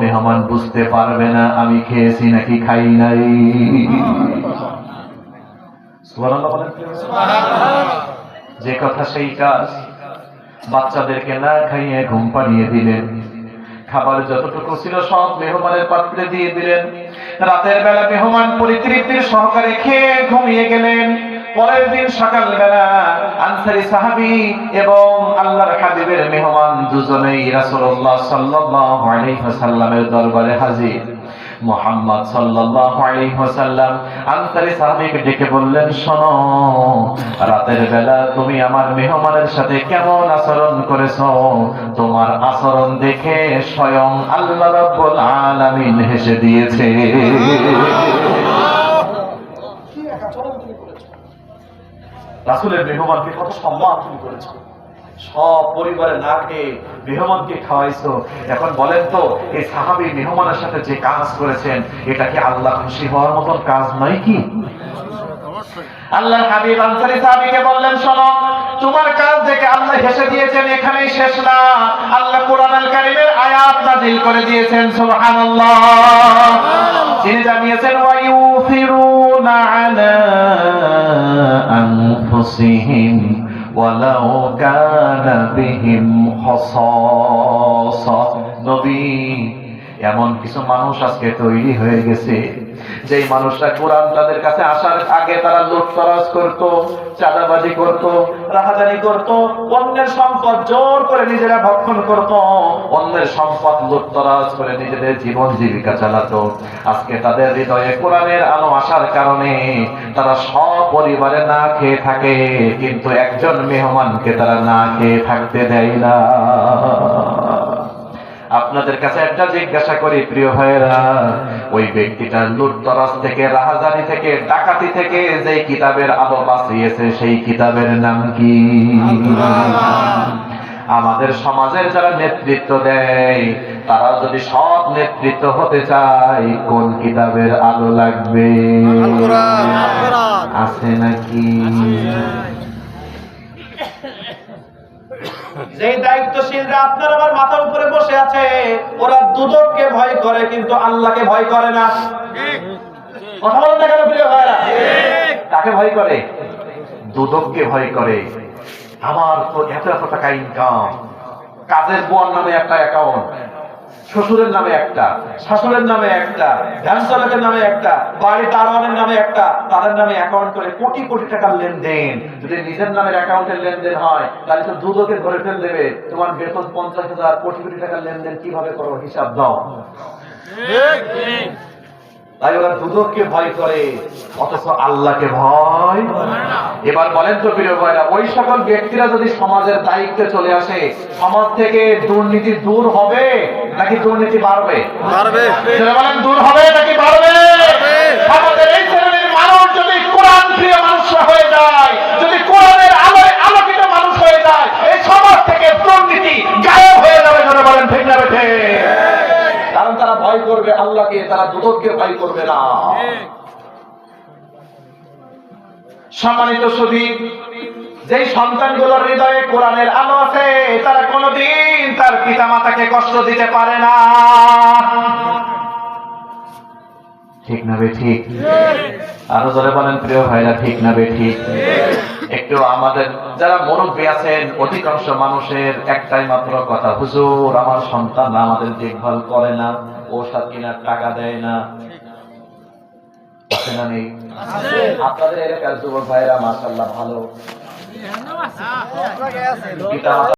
মেহমান বুঝতে পারবে না, আমি খেয়েছি নাকি খাই নাই। যে কথা সেই কাজ। বাচ্চাদেরকে না খাইয়ে ঘুম পাড়িয়ে দিলেন। খাবার যতটুকু ছিল সব মেহমানের পাত্রে দিয়ে দিলেন। রাতের বেলা মেহমান পরিতৃপ্তির সহকারে খেয়ে ঘুমিয়ে গেলেন। পরের দিন সকালবেলা আনসারি সাহাবি এবং আল্লাহর হাবিবের মেহমান দুজনেই রাসূলুল্লাহ সাল্লাল্লাহু আলাইহি ওয়াসাল্লামের দরবারে হাজির। মোহাম্মদ সাল্লাল্লাহু আলাইহি ওয়াসাল্লাম সাহাবীকে ডেকে বললেন, শোনো, রাতের বেলা তুমি আমার মেহমানের সাথে কেমন আচরণ করেছ? তোমার আচরণ দেখে স্বয়ং আল্লাহ রাব্বুল আলামিন হেসে দিয়েছে। রাসূলের মেহমানকে কত সম্মান তুমি সব পরিবারে না খেয়ে মেহমানকে খাওয়াইছো। এখন বলেন তো, এই সাহাবী মেহমানের সাথে যে কাজ করেছেন, এটা কি আল্লাহ খুশি হওয়ার মতন কাজ নয় কি? আল্লাহ হাবিব বললেন, শোনো, তোমার কাজ দেখে আল্লাহ হেসে দিয়েছেন, এখানেই শেষ না। আল্লাহ কোরআন আল কারীমের আয়াত করে দিয়েছেন, সুবহানাল্লাহ। তিনি জানিয়েছেন, ওয়া ইউফিরুনা আলা আনফুসিহিম ولو كان بهم خصاصة. نبي এমন কিছু মানুষ আজকে তৈরি হয়ে গেছে। যেই মানুষরা কোরআন তাদের কাছে আসার আগে তারা লুটতরাজ করত, চাঁদাবাজি করত, রাহাজানি করত, অন্যের সম্পদ জোর করে নিজেরা ভক্ষণ করত, অন্যের সম্পদ লুটতরাজ করে নিজেদের জীবন জীবিকা চালাতো। আজকে তাদের হৃদয়ে কোরআনের আলো আসার কারণে তারা সব পরিবারে না খেয়ে থাকে, কিন্তু একজন মেহমানকে তারা না খেয়ে থাকতে দেয় না। আপনাদের কাছে একটা জিজ্ঞাসা করি প্রিয় ভাইয়েরা ওই ব্যক্তিটা লুটতরাজ থেকে রাহাজানি থেকে ডাকাতি থেকে যে কিতাবের আলো বাঁচিয়েছে সেই কিতাবের নাম কি? আমাদের সমাজের যারা নেতৃত্ব দেয় তারা যদি সৎ নেতৃত্ব হতে চায় কোন কিতাবের আলো লাগবে? আছে নাকি? যে দায়িত্বশীলরা আপনার আমার মাথার উপরে বসে আছে, ওরা দুদককে ভয় করে, কিন্তু আল্লাহকে ভয় করে না। কথা বলেন কেন, প্রিয় ভাইরা কাকে ভয় করে? দুদককে ভয় করে। আমার তো এত এত টাকা ইনকাম কাজের বোয়ার নামে একটা অ্যাকাউন্ট শ্বশুরের নামে একটা, শাশুড়ের নামে একটা ধ্যান চালকের নামে একটা, বাড়ি দারোয়ানের নামে একটা, তাদের নামে অ্যাকাউন্ট করে কোটি কোটি টাকার লেনদেন। যদি নিজের নামের অ্যাকাউন্টের লেনদেন হয়, তাহলে তো দুদকে ধরে ফেল দেবে। তোমার বেতন পঞ্চাশ হাজার, কোটি কোটি টাকার লেনদেন কীভাবে করো? হিসাব দাও। তাই ওরা দুদককে ভয় করে, অথচ আল্লাহকে ভয় এবার বলেন তো প্রিয় ভাইরা, ওই সকল ব্যক্তিরা যদি সমাজের দায়িত্বে চলে আসে, সমাজ থেকে দুর্নীতি দূর হবে। নাকি দুর্নীতি বাড়বে? সেটা বলেন দূর হবে নাকি বাড়বে? আমাদের এই শ্রেণির মানুষ যদি কোরআন প্রিয় মানুষ হয়ে যায় যদি কোরআনের আলোয় আলোকিত মানুষ হয়ে যায় এই সমাজ থেকে দুর্নীতি গায়েব হয়ে যাবে ধরে বলেন ঠিক না বেঠে? কারণ তারা ভয় করবে আল্লাহকে তারা দুদককে ভয় করবে না। সম্মানিত সুদী যেই সন্তানগুলোর হৃদয়ে কোরআনের আলো আছে তারা কোনোদিন তার পিতা মাতাকে কষ্ট দিতে পারে না। ঠিক না বে ঠিক? আরও জোরে বলেন প্রিয় ভাইরা ঠিক না বে ঠিক? একটু আমাদের যারা মুরব্বী আছেন অধিকাংশ মানুষের একটাই মাত্র কথা হুজুর আমার সন্তান আমাদের দেখভাল করে না ওষুধ কেনার টাকা দেয় না। আপনাদের এলাকার যুবক ভাইরা মাসাল্লাহ ভালো। পিতা